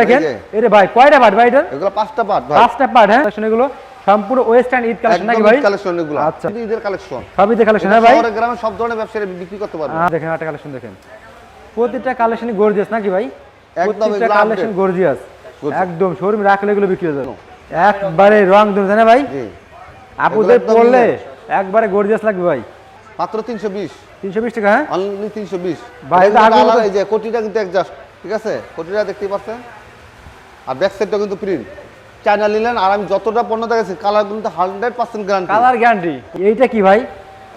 দেখেন। এই ভাই কয়টা পার্ট ভাই এটার এগুলো পাঁচটা পার্ট ভাই। পাঁচটা পার্ট হ্যাঁ? এগুলো সম্পূর্ণ ওয়েস্টার্ন ঈদ কালেকশন নাকি একদম ভাই? কালেকশন এগুলো। আচ্ছা। ঈদের কালেকশন সবই তো কালেকশন হ্যাঁ ভাই? শহরে গ্রামে সব ধরনের ব্যবসায়ী বিক্রি করতে পারবে। দেখেন একটা কালেকশন দেখেন। প্রতিটা কালেকশনই গর্জিয়াস নাকি ভাই? একদম কালেকশন গর্জিয়াস একদম শোরুম রাখলে এগুলো বিক্রি হয়ে যাবে। একবারে রং ধরে ভাই? আপুদের পড়লে একবারে গর্জিয়াস লাগবে ভাই। মাত্র তিনশো বিশ। তিনশো বিশ টাকা হ্যাঁ? অনলি তিনশো বিশ। ভাই, এটা আগের এই যে কোটিটা কিন্তু ঠিক আছে? কোটিটা দেখতেই পাচ্ছেন? আর ব্যাক সাইডটা কিন্তু প্রিন্ট চায়না নিলেন আর আমি যতটা পণ্য দেখেছি কালার কিন্তু hundred percent guarantee colour guarantee এইটা কি ভাই?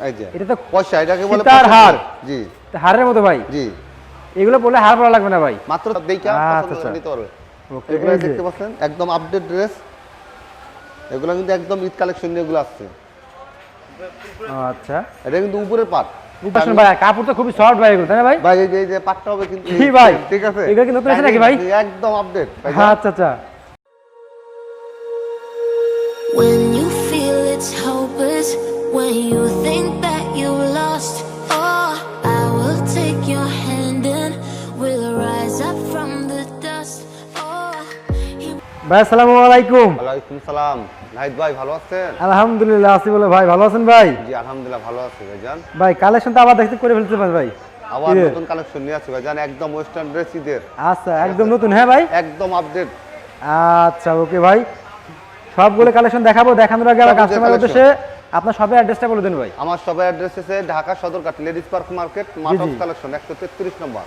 এই যে। এটা তো পয়সা এটাকে বলে সীতার হার। জি। হারের মতো ভাই। জি। এগুলো হার পড়া লাগবে না ভাই। মাত্র দেখা আচ্ছা, আচ্ছা। নিতে পারবে এগুলো দেখতে পাচ্ছেন? একদম আপডেট ড্রেস এগুলো কিন্তু একদম ঈদ কালেকশন নিয়ে এগুলো আসছে। আচ্ছা। এটা কিন্তু উপরের পাট উপাসন ভাই কাপড় তো খুবই সফট ভাই তাই না ভাই ভাই এই যে পাটটা হবে কিন্তু কি ভাই? ঠিক আছে এগুলো কি নতুন এসেছে নাকি ভাই? একদম আপডেট আচ্ছা আচ্ছা When you feel it's hopeless, when you think that you lost, oh, I will take your hand and we'll rise up from the dust. Oh, ভাই আসসালামু আলাইকুম ওয়ালাইকুম সালাম নাহিদ ভাই ভালো আছেন? আলহামদুলিল্লাহ আছি বলে ভাই ভালো আছেন ভাই? জি আলহামদুলিল্লাহ ভালো আছি ভাইজান। ভাই কালেকশন তো আবার দেখতে করে ফেলতে পারেন ভাই। আবার নতুন কালেকশন নিয়ে আসি ভাইজান একদম ওয়েস্টার্ন ড্রেস ঈদের। আচ্ছা একদম নতুন হ্যাঁ ভাই? একদম আপডেট আচ্ছা ওকে ভাই। সবগুলো কালেকশন দেখাবো দেখানোর আগে সবগুলো কাস্টমার। উদ্দেশ্যে আপনার শপের অ্যাড্রেসটা বলে দেন ভাই। আমার সবাই অ্যাড্রেস আছে Dhaka Sadarghat ladies park market mart of collection একশো তেত্রিশ নম্বর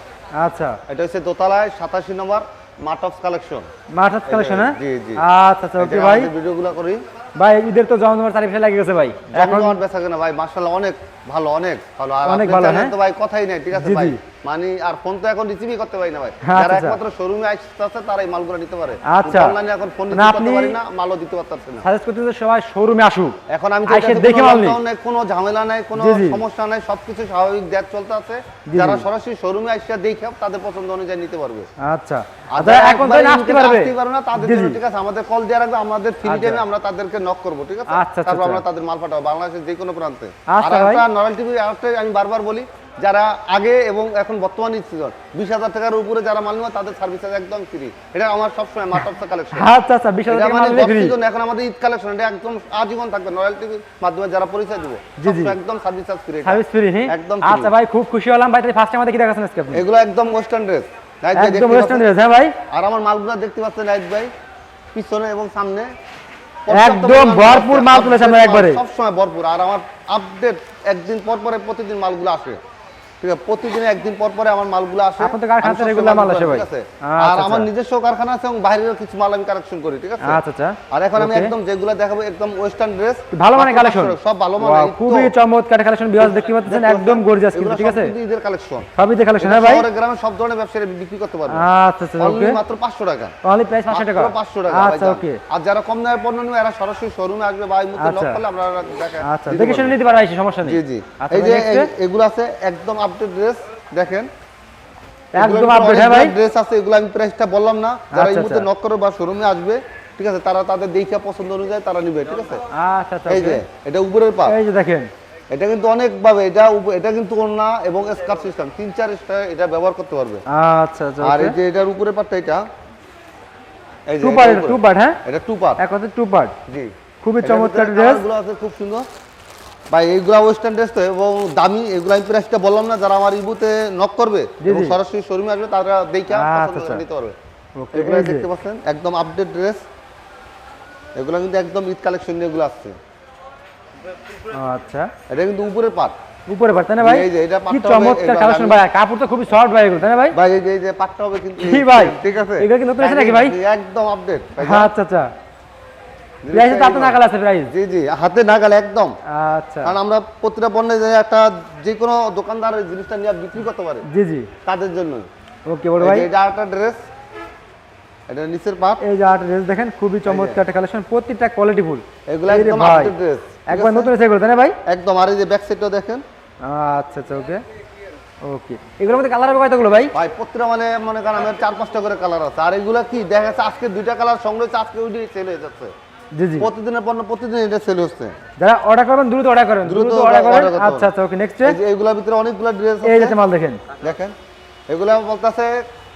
আচ্ছা। এটা হচ্ছে দোতলায় সাতাশি নম্বর মার্ট অফ কালেকশন মাঠাত কালেকশন হ্যাঁ? জি, জি। আচ্ছা আচ্ছা ওকে ভাই। ভিডিওগুলো করি। ভাই ঈদের তো চারিপাশে লেগে গেছে ভাই। এখন আমার বেচা কেনা ভাই মার্শাল্লাহ অনেক ভালো অনেক ভালো। আর অনেক ভালো, হ্যাঁ? তো ভাই কথাই নাই ঠিক আছে ভাই? মানে আর ফোন তো এখন রিসিভই করতে পারি না ভাই। হ্যাঁ, যারা আচ্ছা, একমাত্র শোরুমে আসতে তারাই মালগুলো নিতে পারে। আচ্ছা। অনলাইনে এখন ফোন করতে পারি না মালও দিতে পারতেছে না। সাজেস্ট করতে সবাই শোরুমে আসুক। এখন আমি আইসে দেখে মাল নিই। কোনো ঝামেলা নাই কোনো। সমস্যা নাই সবকিছু স্বাভাবিক দেখ চলতে আছে। যারা সরাসরি শোরুমে আসছে দেখে তাদের পছন্দ অনুযায়ী নিতে পারবে। আচ্ছা। আচ্ছা এখন তো আসতে পারবে। আসতে পারবে না তাদের জন্য ঠিক আছে আমাদের কল দেওয়ার আগে আমাদের ফ্রি আচ্ছা। টাইমে আমরা তাদেরকে নক করব ঠিক আছে? আচ্ছা, আচ্ছা, তারপর। আমরা তাদের মাল পাঠাবো বাংলাদেশের যে কোনো প্রান্তে। আর একটা নরাল টিভি আরেকটা আমি বারবার বলি যারা আগে এবং এখন বর্তমান সিজন বিশ হাজার টাকার উপরে যারা মাল নেওয়া তাদের সার্ভিস একদম ফ্রি এটা আমার সবসময় অফ কালেকশন আচ্ছা আচ্ছা বিশ হাজার মানে এখন আমাদের ঈদ কালেকশন এটা একদম আজীবন থাকবে নয়াল টিভির মাধ্যমে যারা পরিচয় দিব একদম service charge free service free একদম আচ্ছা ভাই খুব খুশি হলাম ভাই ফার্স্ট টাইম আমাদের কি দেখাচ্ছেন আজকে এগুলো একদম ওয়েস্টার্ন ড্রেস একদম ওয়েস্টার্ন ড্রেস হ্যাঁ ভাই। আর আমার মালগুলো দেখতে পাচ্ছেন নাইট ভাই পিছনে এবং সামনে। একদম ভরপুর মাল তুলেছে আমরা একবারে। সবসময় ভরপুর। আর আমার আপডেট একদিন পর পরে প্রতিদিন মালগুলো আসে। ঠিক আছে প্রতিদিন একদিন পর পরে আমার মালগুলো আসে। আপনার তো কারখানাতে regular মাল আসে ভাই। আচ্ছা, আর আমার আচ্ছা। নিজস্ব কারখানা আছে এবং বাইরের কিছু মাল আমি কালেকশন করি ঠিক আছে? আচ্ছা আচ্ছা। আর এখন আমি একদম যেগুলো দেখাবো একদম ওয়েস্টার্ন ড্রেস ভালো মানের কালেকশন সব ভালো মানের খুবই চমৎকার কালেকশন বিয়াস দেখতে পাচ্ছেন একদম গর্জিয়াস কিন্তু ঠিক আছে? ঈদের কালেকশন সবই তো কালেকশন হ্যাঁ ভাই? শহরে গ্রামে সব ধরনের ব্যবসায়ী বিক্রি করতে পারবে। আচ্ছা আচ্ছা ওকে মাত্র 500 টাকা। অনলি প্রাইস 500 টাকা। 500 টাকা আচ্ছা ওকে আর যারা কম দামের পণ্য নেবে এরা সরাসরি শোরুমে আসবে মুহূর্তে আচ্ছা। লক করলে আমরা দেখা আচ্ছা দেখে শুনে নিতে পারবে সমস্যা নেই। জি জি। আচ্ছা এই যে এগুলো আছে একদম আপডেট ড্রেস দেখেন। একদম আপডেট হ্যাঁ ভাই? ড্রেস আছে এগুলো আমি প্রাইসটা বললাম না। যারা এই আচ্ছা, মুহূর্তে আচ্ছা। নক বা শোরুমে আসবে ঠিক আছে তারা তাদের দেখে পছন্দ অনুযায়ী তারা নিবে ঠিক আছে? আচ্ছা আচ্ছা এই যে এটা উপরের পা এই যে দেখেন। এটা কিন্তু অনেক ভাবে এটা এটা কিন্তু ওড়না এবং স্কার্ট সিস্টেম তিন চার স্টার এটা ব্যবহার করতে পারবে। আচ্ছা আচ্ছা আর এই যে এটার উপরে পার্টটা এটা। এই যে টু পার্ট টু পার্ট হ্যাঁ? এটা টু পার্ট এক কথা টু পার্ট জি। খুবই চমৎকার ড্রেস কালারগুলো আছে খুব সুন্দর। ভাই এইগুলা ওয়েস্টার্ন ড্রেস তো এবং দামি এগুলো আমি প্রাইসটা বললাম না যারা আমার ইবুতে নক করবে এবং সরাসরি শোরুমে আসবে তারা দেখে আচ্ছা, পছন্দ করে আচ্ছা। নিতে পারবে। এগুলো দেখতে পাচ্ছেন একদম আপডেট ড্রেস এগুলো কিন্তু একদম ঈদ কালেকশন এগুলো আসছে। আচ্ছা। এটা কিন্তু উপরের পাট উপরে পার্ট তাই না ভাই? এই যে, এটা কি চমৎকার কালেকশন ভাই। কাপড় তো খুবই সফট ভাই এগুলো তাই না ভাই? ভাই এই যে পাটটা হবে কিন্তু কি ভাই? ঠিক আছে। এগুলো কি নতুন এসেছে নাকি ভাই? একদম আপডেট আচ্ছা আচ্ছা। প্রাইস তো আপনার নাগাল আছে প্রাইস। জি জি হাতে নাগাল একদম। আচ্ছা। কারণ আমরা প্রতিটা পণ্যে যে একটা যে কোনো দোকানদার জিনিসটা নিয়ে বিক্রি করতে পারে। জি জি। তাদের জন্য। ওকে বড় ভাই। এটা একটা ড্রেস এটা নিচের পাট। এই যে আট ড্রেস দেখেন খুবই চমৎকার একটা কালেকশন প্রত্যেকটা কোয়ালিটি ফুল এগুলো একদম। আপডেট ড্রেস একবার নতুন এসে এগুলো তাই না ভাই? একদম আর এই যে ব্যাক সাইডটাও দেখেন। আচ্ছা আচ্ছা ওকে। ওকে। এগুলোর মধ্যে কালার হবে কয়টাগুলো ভাই? ভাই প্রতিটা মানে মনে করেন আমার চার পাঁচটা করে কালার আছে। আর এগুলা কি দেখা যাচ্ছে আজকে দুইটা কালার সংগ্রহ আজকে সেল হয়ে যাচ্ছে। প্রতিদিনের পণ্য প্রতিদিন এটা সেল হচ্ছে। যারা অর্ডার করবেন দ্রুত অর্ডার করেন। দ্রুত অর্ডার করেন। করতে আচ্ছা। আচ্ছা ওকে নেক্সট এই ভিতরে অনেকগুলো ড্রেস এই যাতে মাল দেখেন। দেখেন এগুলো বলতেছে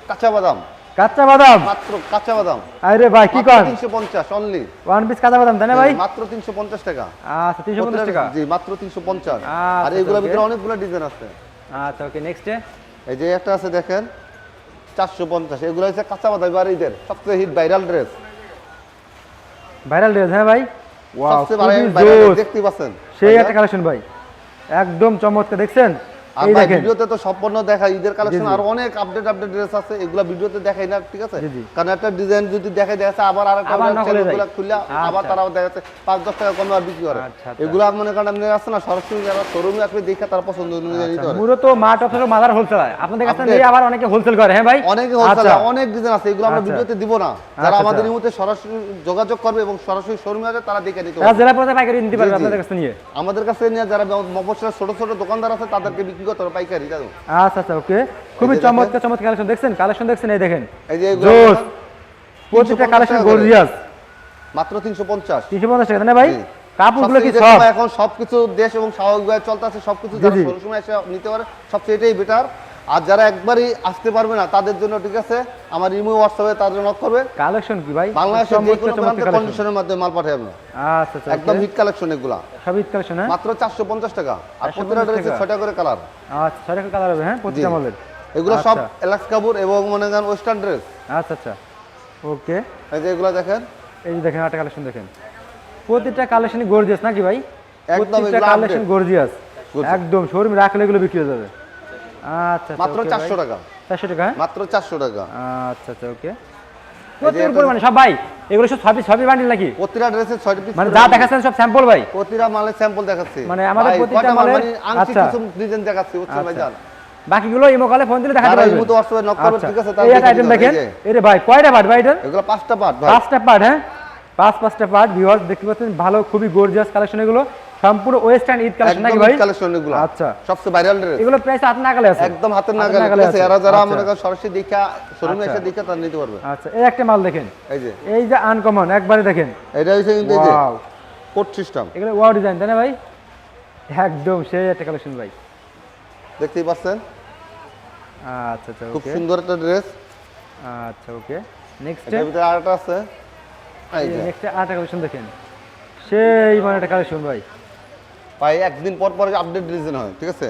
কাঁচা বাদাম। কাঁচা বাদাম? মাত্র কাঁচা বাদাম। আরে ভাই কি অনলি ওয়ান পিস কাঁচা বাদাম তাই না ভাই? মাত্র তিনশো পঞ্চাশ টাকা। আচ্ছা টাকা? জি মাত্র তিনশো পঞ্চাশ। আচ্ছা, আর এইগুলোর okay. ভিতরে অনেকগুলো ডিজাইন আছে। আচ্ছা ওকে নেক্সটে এই যে একটা আছে দেখেন চারশো পঞ্চাশ। এগুলো হচ্ছে কাঁচা বাদাম এবার ঈদের সবচেয়ে hit viral dress viral dress হ্যাঁ ভাই? দেখতে পাচ্ছেন। সেই একটা কালেকশন ভাই। একদম চমৎকার দেখছেন? আর ভাই ভিডিওতে তো ঈদের কালেকশন আর অনেক আপডেট আপডেট ড্রেস আছে এগুলো ভিডিওতে দেখাই না ঠিক আছে। কারণ একটা ডিজাইন যদি দেখাই দেখা যাচ্ছে আবার আরেকটা আবার নকলে এগুলো খুললে আবার আচ্ছা। তারাও দেখা যাচ্ছে পাঁচ দশ টাকা কমে আর বিক্রি করে আচ্ছা, আচ্ছা। এগুলো মনে করেন আপনি আছে না সরাসরি যারা শোরুমে আসলে দেখে তারা পছন্দ অনুযায়ী নিতে পারে মূলত মাঠ অথচ মাদার হোলসেল আপনাদের কাছে নিয়ে আবার অনেকে হোলসেল করে হ্যাঁ ভাই অনেকে হোলসেল অনেক ডিজাইন আছে এগুলো আমরা। ভিডিওতে দিব না যারা আমাদের। এই মুহূর্তে সরাসরি যোগাযোগ করবে এবং সরাসরি শোরুমে আসবে তারা দেখে নিতে পারবে জেলা পর্যায়ে পাইকারি নিতে পারবে। আপনাদের কাছে নিয়ে আমাদের কাছে নিয়ে যারা মফসলের ছোট ছোট দোকানদার আছে তাদেরকে বিক্রি করতে হবে পাইকারি দাদু। আচ্ছা আচ্ছা ওকে খুবই। চমৎকার চমৎকার কালেকশন দেখছেন? কালেকশন দেখছেন? এই দেখেন। এই যে জোস প্রতিটা কালেকশন গর্জিয়াস মাত্র তিনশো পঞ্চাশ। তিনশো পঞ্চাশ টাকা না ভাই? কাপড়গুলো কি সব? এখন সবকিছু দেশ এবং স্বাভাবিকভাবে চলতেছে সবকিছু যারা জি। এসে নিতে পারে সবচেয়ে এটাই বেটার আর যারা একবারই আসতে পারবে না তাদের জন্য ঠিক আছে আমার ইমো হোয়াটসঅ্যাপে তাদের নক করবে। কালেকশন কি ভাই? বাংলাদেশের যে কোনো প্রান্তে কন্ডিশনের মাধ্যমে মাল পাঠাবে আমরা আচ্ছা আচ্ছা একদম হিট কালেকশন এগুলা। সব ঈদ কালেকশন হ্যাঁ? মাত্র চারশো পঞ্চাশ টাকা। আর 450 প্রতিটা ড্রেসে টাকা। ছয়টা করে কালার আচ্ছা ছয় টাকা কালার হবে হ্যাঁ? প্রতিটা। মলের এগুলো সব আচ্ছা। এলাক্স কাপড় এবং মনে করেন ওয়েস্টার্ন ড্রেস আচ্ছা আচ্ছা। ওকে এই যে এগুলো দেখেন। এই যে দেখেন একটা কালেকশন দেখেন। প্রতিটা কালেকশনই গর্জিয়াস নাকি ভাই? একদম কালেকশন গর্জিয়াস একদম শোরুমে রাখলে এগুলো বিক্রি হয়ে যাবে। আচ্ছা মাত্র চারশো টাকা। চারশো টাকা হ্যাঁ? মাত্র চারশো টাকা। আচ্ছা আচ্ছা ওকে একটা- পরিমাণে। সব ভাই এগুলো সব বান্ডিল নাকি? প্রতিটা ড্রেসে ছয়টা পিস মানে যা দেখাচ্ছেন সব স্যাম্পল ভাই। প্রতিটা মালের স্যাম্পল দেখাচ্ছি। মানে আমাদের প্রতিটা মালের- মানে আচ্ছা। কিছু ডিজাইন দেখাচ্ছি বুঝছেন ভাই আচ্ছা। জান বাকিগুলো ইমো কলে ফোন দিলে দেখাতে হোয়াটসঅ্যাপে নক করবে আচ্ছা। ঠিক আছে তারা এই আইটেম দেখেন। এরে ভাই কয়টা পার্ট ভাই এটা? এগুলো পাঁচটা পার্ট ভাই। পাঁচটা পার্ট হ্যাঁ? পাঁচ পাঁচটা পার্ট ভিউয়ার্স দেখতে পাচ্ছেন ভালো খুবই গর্জিয়াস কালেকশন এগুলো। সম্পূর্ণ ওয়েস্টার্ন ঈদ কালেকশন নাকি ভাই? কালেকশন এগুলো। আচ্ছা। সবচেয়ে ভাইরাল ড্রেস এগুলো প্রাইস হাত নাগালে আছে। একদম হাতের নাগালে। আছে। এরা যারা আচ্ছা। করেন সরাসরি দেখা শোরুমে আচ্ছা। এসে দেখে তারা নিতে পারবে। আচ্ছা এই একটা মাল দেখেন। এই যে। এই যে আনকমন একবারে দেখেন। এটা হচ্ছে কিন্তু এই যে কোড সিস্টেম এগুলো ওয়াও ডিজাইন তাই না ভাই? একদম সেই একটা কালেকশন ভাই। দেখতেই পাচ্ছেন? আচ্ছা আচ্ছা খুব সুন্দর একটা ড্রেস আচ্ছা ওকে নেক্সট এটার ভিতরে আরেকটা আছে। এই যে। নেক্সট আরেকটা কালেকশন দেখেন। সেই মানে একটা কালেকশন ভাই। ভাই একদিন পর পর আপডেট ডিজাইন হয় ঠিক আছে?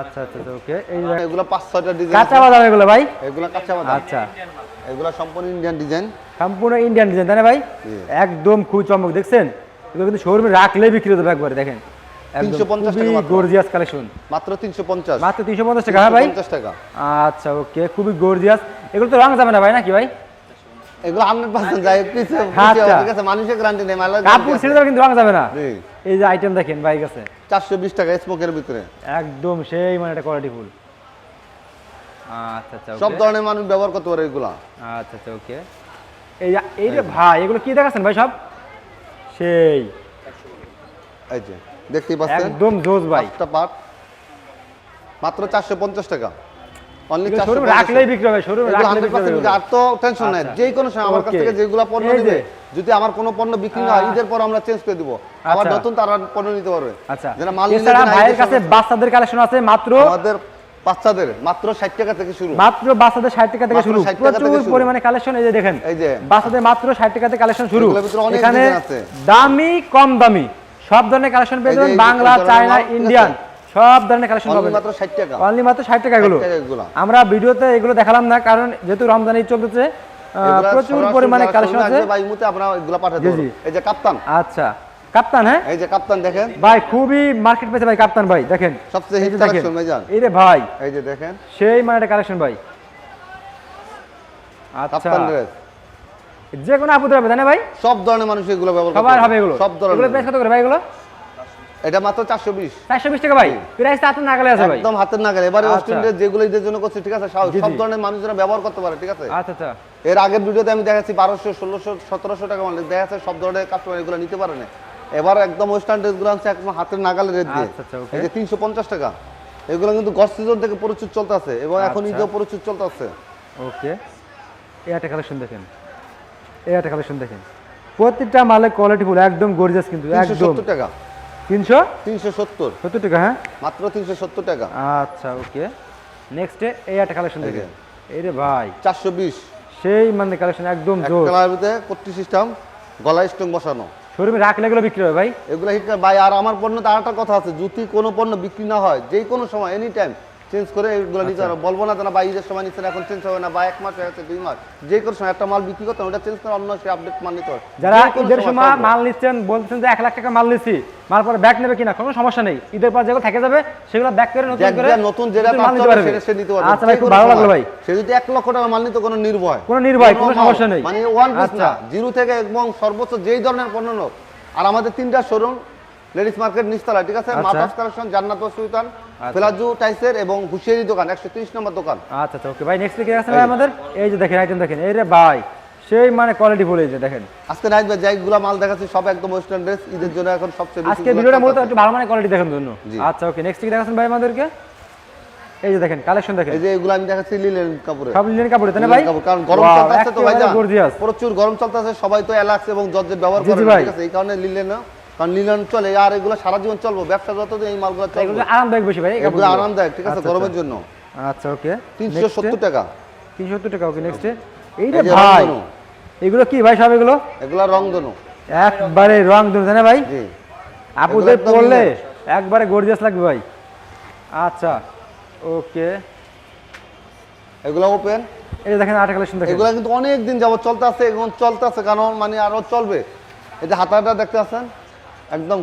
আচ্ছা আচ্ছা আচ্ছা ওকে এই যে এগুলো পাঁচ ছয়টা ডিজাইন কাঁচা বাদাম এগুলো ভাই? এগুলো কাঁচা বাদাম। আচ্ছা। এগুলো সম্পূর্ণ ইন্ডিয়ান ডিজাইন সম্পূর্ণ ইন্ডিয়ান ডিজাইন তাই না ভাই? একদম খুব চমক দেখছেন? এগুলো কিন্তু শোরুমে রাখলে বিক্রি হতে একবারে দেখেন। 350 টাকা মাত্র। গর্জিয়াস কালেকশন মাত্র তিনশো পঞ্চাশ। মাত্র তিনশো পঞ্চাশ টাকা ভাই? পঞ্চাশ টাকা। আচ্ছা ওকে খুবই গর্জিয়াস এগুলো তো রং যাবে না ভাই নাকি ভাই? এগুলো হান্ড্রেড পার্সেন্ট যায় পিছে আচ্ছা। ঠিক মানুষের গ্যারান্টি নেই মালা কাপড় ছেড়ে কিন্তু রং যাবে না। এই যে আইটেম দেখেন ভাই কাছে। চারশো বিশ টাকা স্মোকের ভিতরে। একদম সেই মানে একটা কোয়ালিটি ফুল আচ্ছা আচ্ছা সব ধরনের মানুষ ব্যবহার করতে পারে এগুলা। আচ্ছা আচ্ছা ওকে এই এই যে ভাই এগুলো কি দেখাচ্ছেন ভাই সব? সেই। এই যে দেখতেই পাচ্ছেন? একদম জোস ভাই। পাঁচটা পার্ট মাত্র চারশো পঞ্চাশ টাকা। অনলি চারশো রাখলেই বিক্রি হবে শোরুমে এগুলো বিক্রি হবে আর তো টেনশন নাই। আচ্ছা। যে কোনো সময় আমার কাছ থেকে যেগুলো পণ্য এই যদি আমার কোনো পণ্য বিক্রি না হয় ঈদের পর আমরা চেঞ্জ করে দিব। আবার আচ্ছা। নতুন তারা পণ্য নিতে পারবে। আচ্ছা। যারা মাল এছাড়া ভাইয়ের কাছে বাচ্চাদের কালেকশন আছে মাত্র আমাদের বাচ্চাদের মাত্র ষাট টাকা থেকে শুরু। মাত্র বাচ্চাদের ষাট টাকা থেকে শুরু। 60 টাকা থেকে প্রচুর পরিমাণে কালেকশন এই যে দেখেন। এই যে। বাচ্চাদের মাত্র ষাট টাকাতে কালেকশন শুরু। এগুলোর অনেক এখানে আছে। দামি কম দামি। সব ধরনের কালেকশন পেয়ে যাবেন বাংলা চায়না ইন্ডিয়ান? সব ধরনের কালেকশন পাবেন। মাত্র ষাট টাকা। অনলি মাত্র ষাট টাকা এগুলো। 60 টাকা এগুলো। আমরা ভিডিওতে এগুলো দেখালাম না কারণ যেহেতু রমজান ঈদ চলতেছে প্রচুর পরিমাণে কালেকশন আছে। এই মুহূর্তে আমরা এগুলো পাঠাতে এই যে কাপ্তান। আচ্ছা। কাপ্তান হ্যাঁ? এই যে কাপ্তান দেখেন। ভাই খুবই মার্কেট পেয়েছে ভাই কাপ্তান ভাই দেখেন। সবচেয়ে হিট কালেকশন ভাইজান। এই রে ভাই। এই যে দেখেন। সেই মানে একটা কালেকশন ভাই। আচ্ছা কাপ্তান ড্রেস যে কোনো আপুদের হবে তাই না ভাই? সব ধরনের মানুষ এগুলো ব্যবহার করতে সবার পারবে। হবে এগুলো। সব এগুলো প্রাইস কত করে ভাই এগুলো? এটা মাত্র চারশো বিশ। চারশো বিশ টাকা ভাই। প্রাইস আপনার নাগালে আছে ভাই। একদম হাতের নাগালে। এবারে আচ্ছা। যেগুলো ঈদের জন্য করছে ঠিক আছে? সব। ধরনের মানুষরা ব্যবহার করতে পারে ঠিক আছে? আচ্ছা আচ্ছা। এর আগের ভিডিওতে আমি দেখাচ্ছি বারোশো ষোলোশো সতেরোশো টাকা মানে দেখা যাচ্ছে সব ধরনের কাস্টমার এগুলো নিতে পারে না। এবার একদম ওয়েস্টার্ন ড্রেসগুলো আছে একদম হাতের নাগালে রেট দিয়ে। আচ্ছা, আচ্ছা, এই যে তিনশো পঞ্চাশ টাকা। এগুলো কিন্তু গস সিজন থেকে প্রচুর চলতে আছে। এবং এখন আচ্ছা। ঈদেও প্রচুর চলতে আছে। ওকে এই একটা কালেকশন দেখেন। এই একটা কালেকশন দেখেন। প্রত্যেকটা মালের কোয়ালিটি ফুল একদম গর্জিয়াস কিন্তু একদম। টাকা। তিনশো? তিনশো সত্তর। সত্তর টাকা হ্যাঁ? মাত্র তিনশো সত্তর টাকা। আচ্ছা ওকে। নেক্সটে এই একটা কালেকশন দেখে। এই রে ভাই। চারশো বিশ। সেই মানে কালেকশন একদম এক জোর। কালার ভিতরে সিস্টেম গলায় স্টং বসানো। শোরুমে রাখলে এগুলো বিক্রি হবে ভাই। এগুলো ভাই আর আমার পণ্য তার আরেকটা কথা আছে যদি কোনো পণ্য বিক্রি না হয় যে কোনো সময় এনি টাইম চেঞ্জ করে এগুলো নিতে আচ্ছা। পারো বলব না না বা ঈদের সময় নিচ্ছেন এখন চেঞ্জ হবে না বা এক মাস হয়ে গেছে দুই মাস। যে কোনো সময় একটা মাল বিক্রি করতে ওটা চেঞ্জ করে অন্য সে আপডেট মাল নিতে হবে। যারা ঈদের সময় মাল নিচ্ছেন বলছেন যে এক লাখ টাকা মাল নিচ্ছি মাল পরে ব্যাক নেবে কিনা কোনো সমস্যা নেই। ঈদের পর যেগুলো থেকে যাবে সেগুলো ব্যাক করে নতুন করে নতুন যেটা মাল নিতে পারবে। সেটা সে নিতে পারবে। আচ্ছা ভাই খুব ভালো লাগল ভাই। সে যদি এক লক্ষ টাকা মাল নিতে কোনো নির্ভয়। কোনো নির্ভয়, কোনো সমস্যা নেই। মানে ওয়ান পিস আচ্ছা। না জিরো থেকে এবং সর্বোচ্চ যেই ধরনের পণ্য আর আমাদের তিনটা শোরুম লেডিস মার্কেট নিচতলা ঠিক আছে? আচ্ছা। মাতাস কালেকশন জান্নাত সুলতান ফেলাজু টাইসের এবং হুশিয়ারি দোকান একশো তিরিশ নম্বর দোকান। আচ্ছা আচ্ছা ওকে। ভাই নেক্সট কি আছে ভাই আমাদের? এই যে দেখেন আইটেম দেখেন। এই রে ভাই সেই মানে কোয়ালিটি ফুল এই যে দেখেন। আজকে নাইট ভাই যাইগুলো মাল দেখাচ্ছি সব একদম ওয়েস্টার্ন ড্রেস ঈদের জন্য এখন সবচেয়ে বেশি আজকে ভিডিওটা মূলত একটু ভালো মানে কোয়ালিটি দেখার জন্য। আচ্ছা ওকে। নেক্সট কি দেখাচ্ছেন ভাই আমাদেরকে? এই যে দেখেন কালেকশন দেখেন। এই যে এগুলো আমি দেখাচ্ছি লিলেন কাপড়ে সব লিনেন কাপড় তাই না ভাই? কারণ গরম চলতেছে তো ভাই প্রচুর গরম চলতেছে সবাই তো অ্যালাক্স এবং জর্জেট ব্যবহার করে ঠিক আছে? এই কারণে লিলেন কারণ লিলেন চলে আর এগুলো সারা জীবন চলবে ব্যবসা যত দিন এই মালগুলো চলবে। আরামদায়ক বেশি ভাই এগুলো আরামদায়ক ঠিক আছে আচ্ছা, গরমের আচ্ছা। জন্য। আচ্ছা ওকে। তিনশো সত্তর টাকা। তিনশো সত্তর টাকা ওকে নেক্সট এই রে এই যে ভাই এগুলো কি ভাই সব এগুলো? এগুলো রংধনু। একবারে রং তাই ভাই? জি। আপুদের পড়লে একবারে গর্জিয়াস লাগবে ভাই। আচ্ছা ওকে। এগুলো ওপেন এই দেখেন আটা কালেকশন দেখেন। এগুলো কিন্তু অনেক দিন যাবত চলতে আছে এবং চলতে আছে কারণ মানে আরও চলবে। এই যে হাতাটা দেখতে আছেন একদম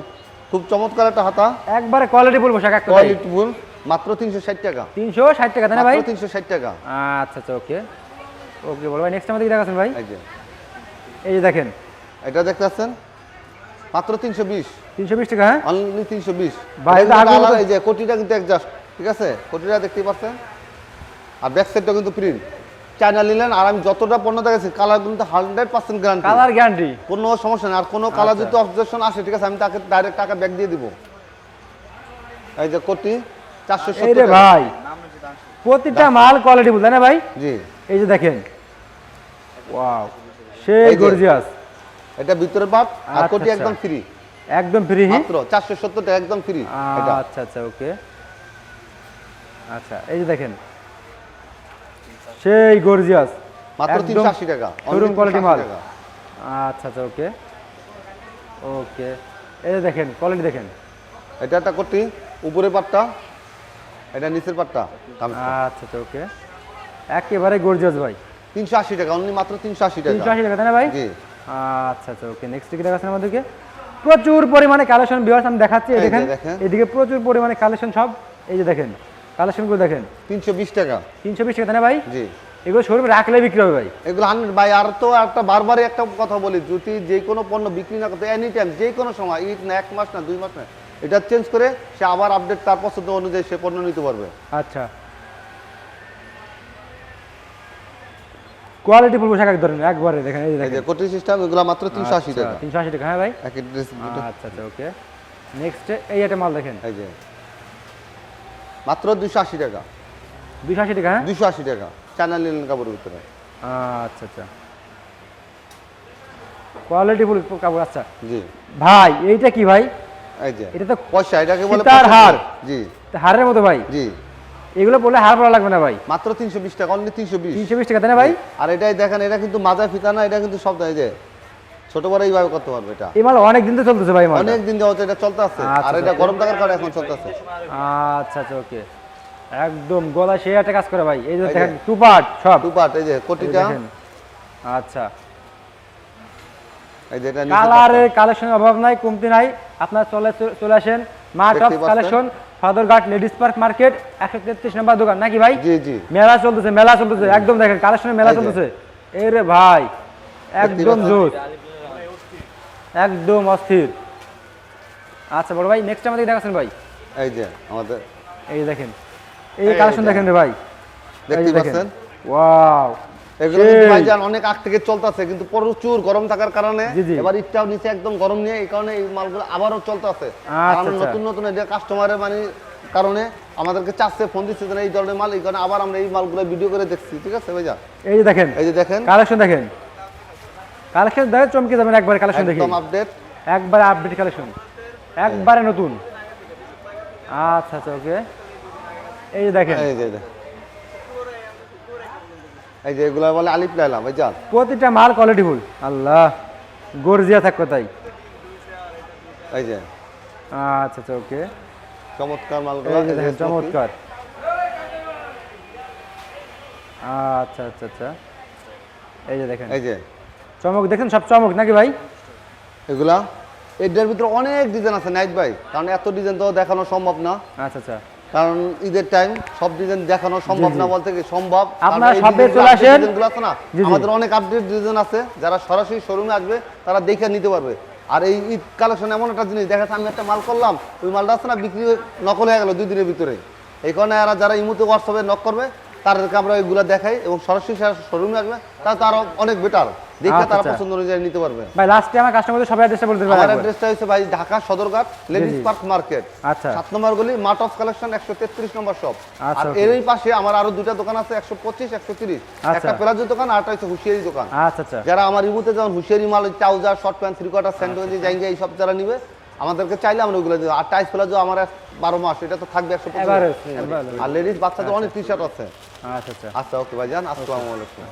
খুব চমৎকার একটা হাতা। একবারে কোয়ালিটি ফুল পোশাক একটা কোয়ালিটি ফুল মাত্র তিনশো ষাট টাকা। তিনশো ষাট টাকা তাই না ভাই? মাত্র তিনশো ষাট টাকা। আচ্ছা আচ্ছা ওকে ওকে বল ভাই নেক্সট আমাদের কি দেখাচ্ছেন ভাই। এই যে। দেখেন। এটা দেখতে আছেন মাত্র তিনশো বিশ। তিনশো বিশ টাকা হ্যাঁ? অনলি তিনশো বিশ। ভাই, এটা আগের এই যে কোটিটা কিন্তু একজাস্ট ঠিক আছে? কোটিটা দেখতে পাচ্ছেন? আর ব্যাক সাইডটা কিন্তু প্রিন্ট চায়না নিলেন আর আমি যতটা পণ্য দেখেছি কালার কিন্তু hundred percent guarantee colour guarantee কোনো সমস্যা নেই আর কোনো কালার আচ্ছা। যদি অবজেকশন আসে ঠিক আছে আমি তাকে ডাইরেক্ট টাকা ব্যাক দিয়ে দিব। এই যে কোটি চারশো এই রে ভাই প্রতিটা মাল কোয়ালিটি তাই না ভাই? জি। এই যে দেখেন। ওয়াও সেই। গর্জিয়াস এটা ভিতরে পাট আর আচ্ছা, কোটি আচ্ছা। একদম ফ্রি একদম ফ্রি মাত্র চারশো সত্তর টাকা একদম ফ্রি এটা। আচ্ছা আচ্ছা ওকে আচ্ছা এই যে দেখেন সেই গর্জিয়াস মাত্র তিনশো আশি টাকা। শোরুম কোয়ালিটি মাল। আচ্ছা আচ্ছা ওকে ওকে এই দেখেন কোয়ালিটি দেখেন। এটা একটা কোটি উপরে পাটটা এটা নিচের পাটটা আচ্ছা আচ্ছা ওকে একেবারে গর্জিয়াস ভাই। তিনশো আশি টাকা অনলি মাত্র তিনশো আশি টাকা। তিনশো আশি টাকা তাই না ভাই? জি। আচ্ছা আচ্ছা ওকে নেক্সট কি দেখাচ্ছেন আমাদেরকে? প্রচুর পরিমাণে কালেকশন বিহার আমি দেখাচ্ছি দেখেন। এদিকে প্রচুর পরিমাণে কালেকশন সব এই যে দেখেন। কালেকশনগুলো দেখেন। তিনশো বিশ টাকা। তিনশো বিশ টাকা না ভাই? জি। এগুলো শোরুমে রাখলে বিক্রি হবে ভাই। এগুলো হান্ড্রেড ভাই আর তো একটা বারবারই একটা কথা বলি যদি যে কোনো পণ্য বিক্রি না করতে এনি টাইম যে কোনো সময় ঈদ না এক মাস না দুই মাস না এটা চেঞ্জ করে সে আবার আপডেট তার পছন্দ অনুযায়ী সে পণ্য নিতে পারবে। আচ্ছা। কোয়ালিটি ফুল পোশাক এক ধরনের একবারে দেখেন এই দেখেন। কোটি সিস্টেম এগুলো মাত্র তিনশো আশি টাকা। তিনশো আশি টাকা হ্যাঁ ভাই? এক ড্রেস আচ্ছা আচ্ছা ওকে নেক্সট এই একটা মাল দেখেন। এই যে। মাত্র দুশো আশি টাকা। দুশো আশি টাকা হ্যাঁ? দুশো আশি টাকা। চ্যানেল নিলেন কাপড়ের ভিতরে। আচ্ছা আচ্ছা। কোয়ালিটি ফুল কাপড় আচ্ছা। জি। ভাই এইটা কি ভাই? এই যে এটা তো পয়সা এটাকে বলে পয়সা। হার। জি। হারের মতো ভাই? জি। এগুলো বললে হার পড়া লাগবে না ভাই? মাত্র তিনশো বিশ টাকা অনলি তিনশো বিশ। তিনশো বিশ টাকা তাই না ভাই? আর এটাই দেখেন এটা কিন্তু মাজা ফিতা না এটা কিন্তু সব দেয় যে ছোট বড় এইভাবে করতে পারবে এটা। এই মাল অনেক দিন তো চলতেছে ভাই মাল অনেক দিন এটা চলতে আছে। আচ্ছা, আর এটা আচ্ছা। গরম থাকার কারণে এখন আচ্ছা আচ্ছা ওকে। একদম গলা সেই একটা কাজ করে ভাই। এই যে দেখেন টু পার্ট সব। টু পার্ট এই যে কোটিটা। আচ্ছা। এই যে এটা কালারের কালেকশনের অভাব নাই কমতি নাই। আপনারা চলে চলে আসেন মা টপ দেখতেই পাচ্ছেন। কালেকশন ফাদারঘাট লেডিস পার্ক মার্কেট একশো তেত্রিশ নম্বর দোকান। নাকি ভাই? জি জি। মেলা চলতেছে মেলা চলতেছে। একদম দেখেন কালেকশনের মেলা চলতেছে। এই রে ভাই একদম জোর একদম অস্থির। আচ্ছা বড় ভাই নেক্সট আমাদের দেখাচ্ছেন ভাই। এই যে আমাদের। এই দেখেন। এই কালেকশন দেখেন। রে ভাই। দেখেন। পাচ্ছেন? ওয়াও এগুলো কিন্তু ভাইজান অনেক আগ থেকে চলতেছে কিন্তু প্রচুর গরম থাকার কারণে জি, জি। এবার ইটটাও নিচে একদম গরম নিয়ে এই কারণে এই মালগুলো আবারও চলতেছে। আচ্ছা, আচ্ছা। নতুন নতুন এটা কাস্টমারের মানে কারণে আমাদেরকে চাচ্ছে ফোন দিচ্ছে এই ধরনের মাল এই কারণে আবার আমরা এই মালগুলো ভিডিও করে দেখছি ঠিক আছে ভাইজা এই যে দেখেন। এই যে দেখেন। কালেকশন দেখেন। কালেকশন দেখে চমকে যাবেন একবার কালেকশন দেখে। একদম আপডেট একবারে আপডেট কালেকশন একবারে নতুন। আচ্ছা আচ্ছা ওকে এই যে দেখেন। এই যে। এই যে। এগুলো বলে আলিফ লাইলা ভাইজান প্রতিটা মাল কোয়ালিটি ফুল আল্লাহ গর্জিয়া থাকো তাই। এই যে। আচ্ছা আচ্ছা ওকে চমৎকার মালগুলো চমৎকার। আচ্ছা আচ্ছা আচ্ছা। এই যে দেখেন। এই যে। চমক দেখেন সব চমক নাকি ভাই? এগুলা? এটার ভিতরে অনেক ডিজাইন আছে নাইট ভাই। কারণ এত ডিজাইন তো দেখানো সম্ভব না। আচ্ছা আচ্ছা। কারণ ঈদের টাইম সব ডিজাইন দেখানো সম্ভব না বলতে কি সম্ভব? আপনারা সবে চলে আসেন। আছে না। আমাদের অনেক আপডেট ডিজাইন আছে যারা সরাসরি শোরুমে আসবে তারা দেখে নিতে পারবে। আর এই ঈদ কালেকশন এমন একটা জিনিস দেখাচ্ছে আমি একটা মাল করলাম ওই মালটা আছে না বিক্রি নকল হয়ে গেল দুই দিনের ভিতরে। এই কারণে যারা ইমুতে হোয়াটসঅ্যাপে নক করবে তাদেরকে আমরা এগুলো দেখাই এবং সরাসরি শোরুমে আসবে তো আরও অনেক বেটার দেখে আচ্ছা, তারা আচ্ছা। পছন্দ অনুযায়ী নিতে পারবে। ভাই লাস্টে আমার কাস্টমারদের সবাই অ্যাড্রেসটা বলতে আমার অ্যাড্রেসটা হচ্ছে ভাই Dhaka Sadarghat ladies park market. আচ্ছা। সাত নম্বর গলি মার্ট অফ কালেকশন একশো তেত্রিশ নম্বর শপ আচ্ছা, আর. এরই পাশে আমার আরও দুটা দোকান আছে একশো পঁচিশ একশো তিরিশ। আচ্ছা। একটা প্লাজো দোকান আর একটা হচ্ছে হুশিয়ারি দোকান। আচ্ছা আচ্ছা। যারা আমার ইমুতে যেমন হুশিয়ারি মাল trouser short pant three quarter স্যান্ডোয়েঞ্জি জাইঙ্গা এইসব যারা নিবে আমাদেরকে চাইলে আমরা ওগুলো আর টাইস প্লাজো আমার বারো মাস এটা তো থাকবে একশো। আর লেডিস বাচ্চা তো অনেক টি শার্ট আছে। আচ্ছা আচ্ছা। আচ্ছা ওকে ভাই যান আসসালামু আলাইকুম।